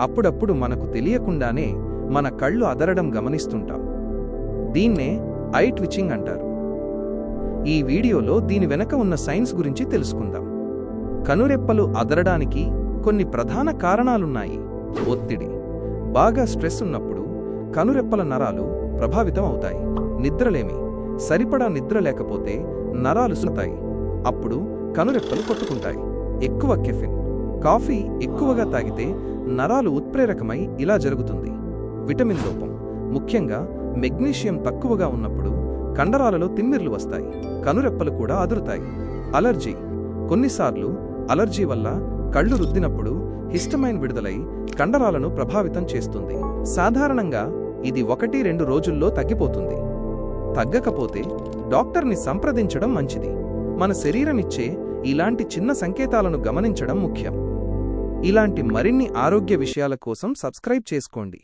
అప్పుడప్పుడు మనకు తెలియకుండానే మన కళ్ళు అదరడం గమనిస్తుంటాం. దీన్నే ఐ ట్విచింగ్ అంటారు. ఈ వీడియోలో దీని వెనక ఉన్న సైన్స్ గురించి తెలుసుకుందాం. కనురెప్పలు అదరడానికి కొన్ని ప్రధాన కారణాలున్నాయి. ఒత్తిడి. బాగా స్ట్రెస్ ఉన్నప్పుడు కనురెప్పల నరాలు ప్రభావితం అవుతాయి. నిద్రలేమి. సరిపడా నిద్ర లేకపోతే నరాలు సుతాయి అప్పుడు కనురెప్పలు కొట్టుకుంటాయి. ఎక్కువ కెఫిన్. కాఫీ ఎక్కువగా తాగితే నరాలు ఉత్ప్రేరకమై ఇలా జరుగుతుంది. విటమిన్ లోపం. ముఖ్యంగా మెగ్నీషియం తక్కువగా ఉన్నప్పుడు కండరాలలో తిమ్మిర్లు వస్తాయి. కనురెప్పలు కూడా అదురుతాయి. అలర్జీ. కొన్నిసార్లు అలర్జీ వల్ల కళ్ళు రుద్దినప్పుడు హిస్టమైన్ విడుదలై కండరాలను ప్రభావితం చేస్తుంది. సాధారణంగా ఇది ఒకటి రెండు రోజుల్లో తగ్గిపోతుంది. తగ్గకపోతే డాక్టర్ని సంప్రదించడం మంచిది. మన శరీరం ఇచ్చే ఇలాంటి చిన్న సంకేతాలను గమనించడం ముఖ్యం. ఇలాంటి మరిన్ని ఆరోగ్య విషయాల కోసం సబ్స్క్రైబ్ చేసుకోండి.